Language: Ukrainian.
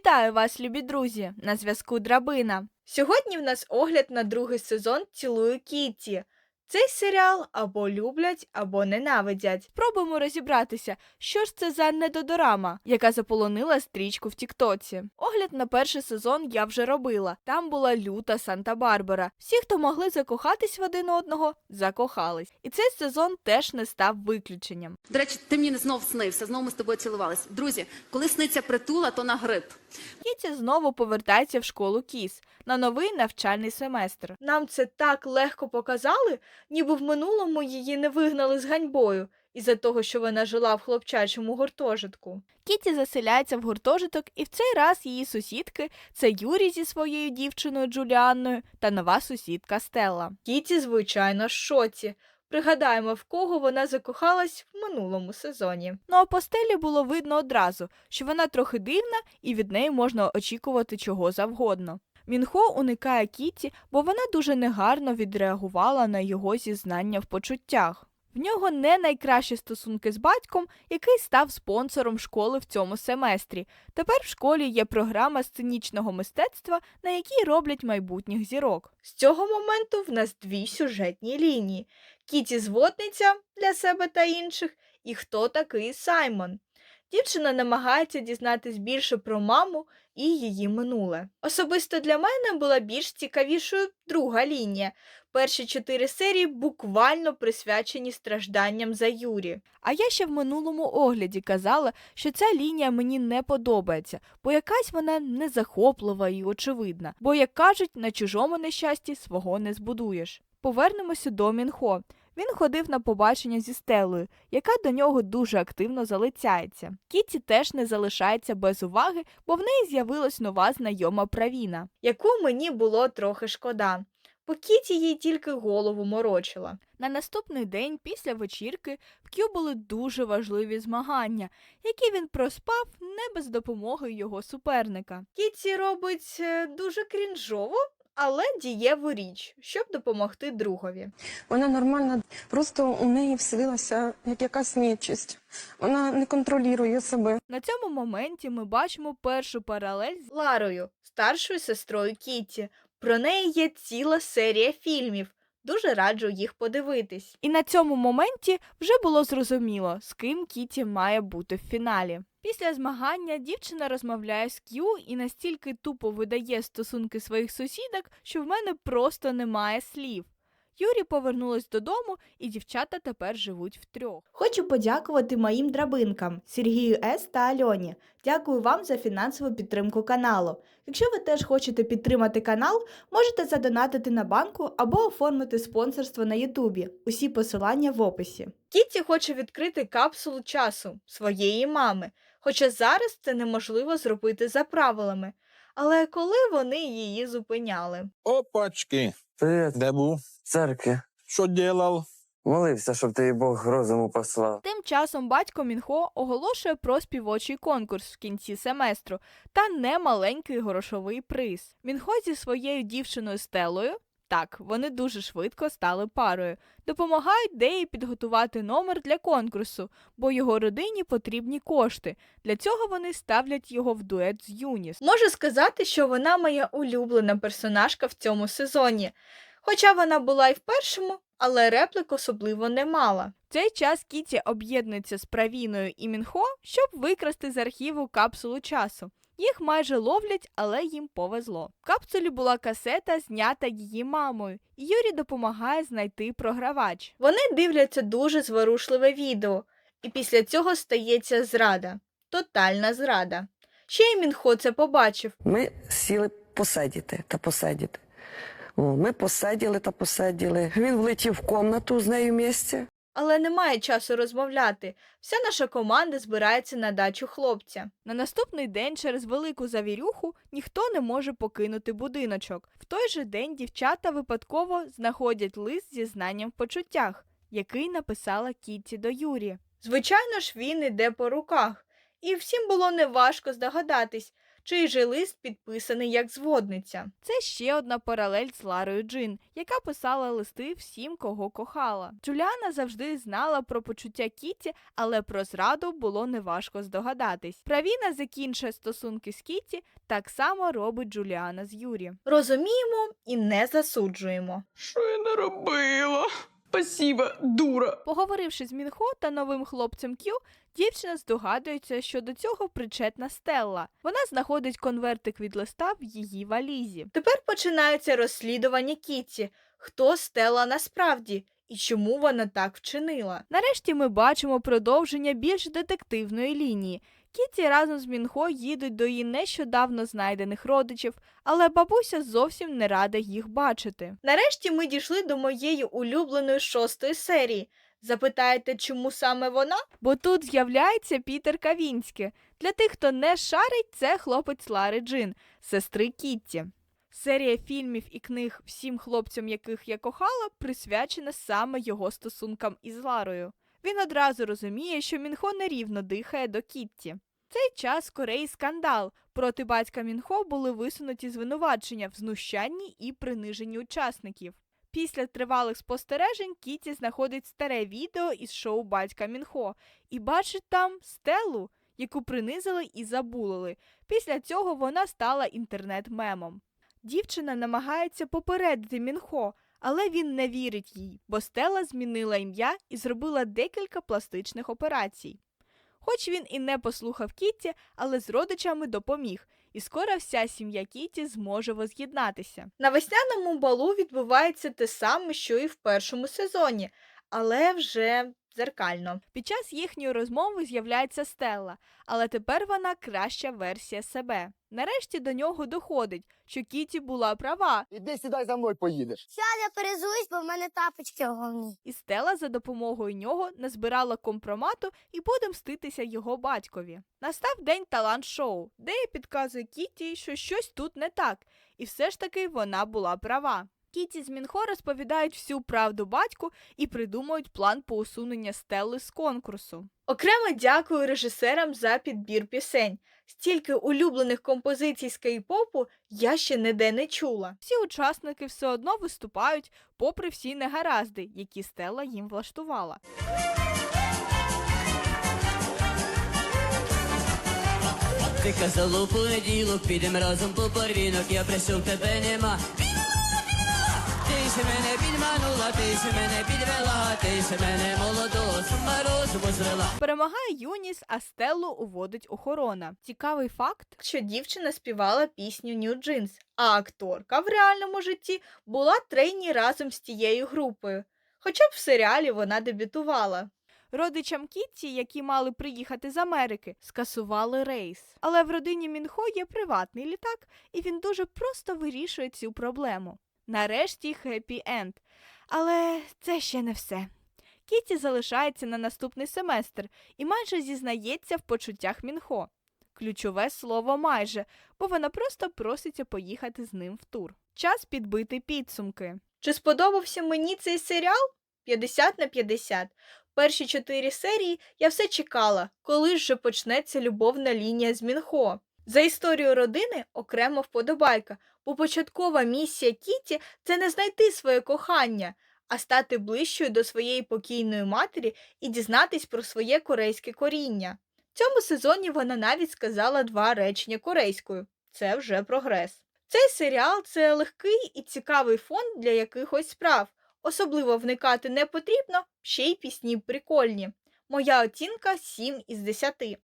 Вітаю вас, любі друзі! На зв'язку Драбина. Сьогодні в нас огляд на другий сезон Цілую Кіті. Цей серіал або люблять, або ненавидять. Спробуємо розібратися, що ж це за недодорама, яка заполонила стрічку в Тіктоці. Огляд на перший сезон я вже робила. Там була люта Санта-Барбара. Всі, хто могли закохатись в один одного, закохались. І цей сезон теж не став виключенням. До речі, ти мені знов снився, знову ми з тобою цілувались. Друзі, коли сниться притула, то на грип. Кіті знову повертається в школу Кіс на новий навчальний семестр. Нам це так легко показали, ніби в минулому її не вигнали з ганьбою із-за того, що вона жила в хлопчачому гуртожитку. Кіті заселяється в гуртожиток, і в цей раз її сусідки це Юрій зі своєю дівчиною Джуліанною та нова сусідка Стелла. Кіті, звичайно, в шоці. Пригадаємо, в кого вона закохалась в минулому сезоні. Ну а по стелі було видно одразу, що вона трохи дивна і від неї можна очікувати чого завгодно. Мінхо уникає Кіті, бо вона дуже негарно відреагувала на його зізнання в почуттях. В нього не найкращі стосунки з батьком, який став спонсором школи в цьому семестрі. Тепер в школі є програма сценічного мистецтва, на якій роблять майбутніх зірок. З цього моменту в нас дві сюжетні лінії: Кіті зводниця для себе та інших, і хто такий Саймон. Дівчина намагається дізнатись більше про маму і її минуле. Особисто для мене була більш цікавішою друга лінія. Перші чотири серії буквально присвячені стражданням за Юрі. А я ще в минулому огляді казала, що ця лінія мені не подобається, бо якась вона незахоплива і очевидна. Бо, як кажуть, на чужому нещасті свого не збудуєш. Повернемося до Мінхо. Він ходив на побачення зі Стелою, яка до нього дуже активно залицяється. Кіті теж не залишається без уваги, бо в неї з'явилась нова знайома правіна, яку мені було трохи шкода. Бо Кіті їй тільки голову морочила. На наступний день після вечірки в К'ю були дуже важливі змагання, які він проспав не без допомоги його суперника. Кіті робить е, дуже крінжово, але дієву річ, щоб допомогти другові. Вона нормальна, просто у неї вселилася як якась нечисть. Вона не контролює себе. На цьому моменті ми бачимо першу паралель з Ларою, старшою сестрою Кіті. Про неї є ціла серія фільмів. Дуже раджу їх подивитись. І на цьому моменті вже було зрозуміло, з ким Кіті має бути в фіналі. Після змагання дівчина розмовляє з К'ю і настільки тупо видає стосунки своїх сусідок, що в мене просто немає слів. Юрі повернулась додому, і дівчата тепер живуть втрьох. Хочу подякувати моїм драбинкам Сергію С та Альоні. Дякую вам за фінансову підтримку каналу. Якщо ви теж хочете підтримати канал, можете задонатити на банку або оформити спонсорство на Ютубі. Усі посилання в описі. Кіті хоче відкрити капсулу часу своєї мами, хоча зараз це неможливо зробити за правилами. Але коли вони її зупиняли? Опачки, Привіт, де був? в церкві. Що ділав? Молився, щоб тобі Бог розуму послав. Тим часом батько Мінхо оголошує про співочий конкурс в кінці семестру та немаленький грошовий приз. Мінхо зі своєю дівчиною Стелою. Так, вони дуже швидко стали парою. Допомагають Деї підготувати номер для конкурсу, бо його родині потрібні кошти. Для цього вони ставлять його в дует з Юніс. Можу сказати, що вона моя улюблена персонажка в цьому сезоні. Хоча вона була і в першому, але реплик особливо не мала. В цей час Кіті об'єднується з Правіною і Мінхо, щоб викрасти з архіву капсулу часу. Їх майже ловлять, але їм повезло. В капсулі була касета, знята її мамою, і Юрі допомагає знайти програвач. Вони дивляться дуже зворушливе відео, і після цього стається зрада. Тотальна зрада. Ще й Мінхо це побачив. Ми сіли посидіти та посидіти. О, ми посиділи та посиділи. Він влетів в комнату з нею місце. Але немає часу розмовляти. Вся наша команда збирається на дачу хлопця. На наступний день через велику завірюху ніхто не може покинути будиночок. В той же день дівчата випадково знаходять лист зі знанням в почуттях, який написала Кітті до Юрі. Звичайно ж, він іде по руках, і всім було неважко здогадатись. Чий же лист підписаний як зводниця. Це ще одна паралель з Ларою Джин, яка писала листи всім, кого кохала. Джуліана завжди знала про почуття Кіті, але про зраду було неважко здогадатись. Правіна закінчує стосунки з Кіті, так само робить Джуліана з Юрі. Розуміємо і не засуджуємо. Що я наробила? Спасибо, дура. Поговоривши з Мінхо та новим хлопцем К'ю, дівчина здогадується, що до цього причетна Стелла. Вона знаходить конвертик від листа в її валізі. Тепер починається розслідування Кіті. Хто Стелла насправді? І чому вона так вчинила? Нарешті ми бачимо продовження більш детективної лінії. Кіті разом з Мінхо їдуть до її нещодавно знайдених родичів, але бабуся зовсім не рада їх бачити. Нарешті ми дійшли до моєї улюбленої шостої серії. Запитаєте, чому саме вона? Бо тут з'являється Пітер Кавінський. Для тих, хто не шарить, це хлопець Лари Джин, сестри Кітті. Серія фільмів і книг всім хлопцям, яких я кохала, присвячена саме його стосункам із Ларою. Він одразу розуміє, що Мінхо нерівно дихає до Кітті. Цей час Кореї скандал. Проти батька Мінхо були висунуті звинувачення в знущанні і приниженні учасників. Після тривалих спостережень Кіті знаходить старе відео із шоу батька Мінхо і бачить там стелу, яку принизили і забулили. Після цього вона стала інтернет-мемом. Дівчина намагається попередити Мінхо, але він не вірить їй, бо Стела змінила ім'я і зробила декілька пластичних операцій. Хоч він і не послухав Кітті, але з родичами допоміг, і скоро вся сім'я Кіті зможе воз'єднатися. На весняному балу відбувається те саме, що і в першому сезоні, але вже дзеркально. Під час їхньої розмови з'являється Стелла, але тепер вона краща версія себе. Нарешті до нього доходить, що Кіті була права, Іди сідай за мною поїдеш. Ща я перезуюсь, бо в мене тапочки головні. і Стела за допомогою нього назбирала компромату і буде мститися його батькові. Настав день талант-шоу, де я підказує Кіті, що щось тут не так, і все ж таки вона була права. Кіті з Мінхо розповідають всю правду батьку і придумують план по усунення Стелли з конкурсу. Окремо дякую режисерам за підбір пісень. Стільки улюблених композицій з кей-попу я ще ніде не чула. Всі учасники все одно виступають, попри всі негаразди, які Стелла їм влаштувала. Ти казала у понеділок, підем разом по порвінок, я прийшов, тебе нема. Ти ще мене підманула, ти ще мене підвела, ти ще мене молодого, сама розуму. Перемагає Юніс, а Стеллу уводить охорона. Цікавий факт, що дівчина співала пісню New Jeans, а акторка в реальному житті була трейні разом з тією групою. Хоча б в серіалі вона дебютувала. Родичам Кітті, які мали приїхати з Америки, скасували рейс. Але в родині Мінхо є приватний літак, і він дуже просто вирішує цю проблему. Нарешті хеппі енд. Але це ще не все. Кіті залишається на наступний семестр і майже зізнається в почуттях Мінхо. Ключове слово майже, бо вона просто проситься поїхати з ним в тур. Час підбити підсумки. Чи сподобався мені цей серіал? 50 на 50. Перші чотири серії я все чекала, коли ж же почнеться любовна лінія з Мінхо. За історію родини окремо вподобайка, бо початкова місія Кіті це не знайти своє кохання, а стати ближчою до своєї покійної матері і дізнатись про своє корейське коріння. В цьому сезоні вона навіть сказала два речення корейською. Це вже прогрес. Цей серіал це легкий і цікавий фон для якихось справ. Особливо вникати не потрібно, ще й пісні прикольні. Моя оцінка 7 із 10.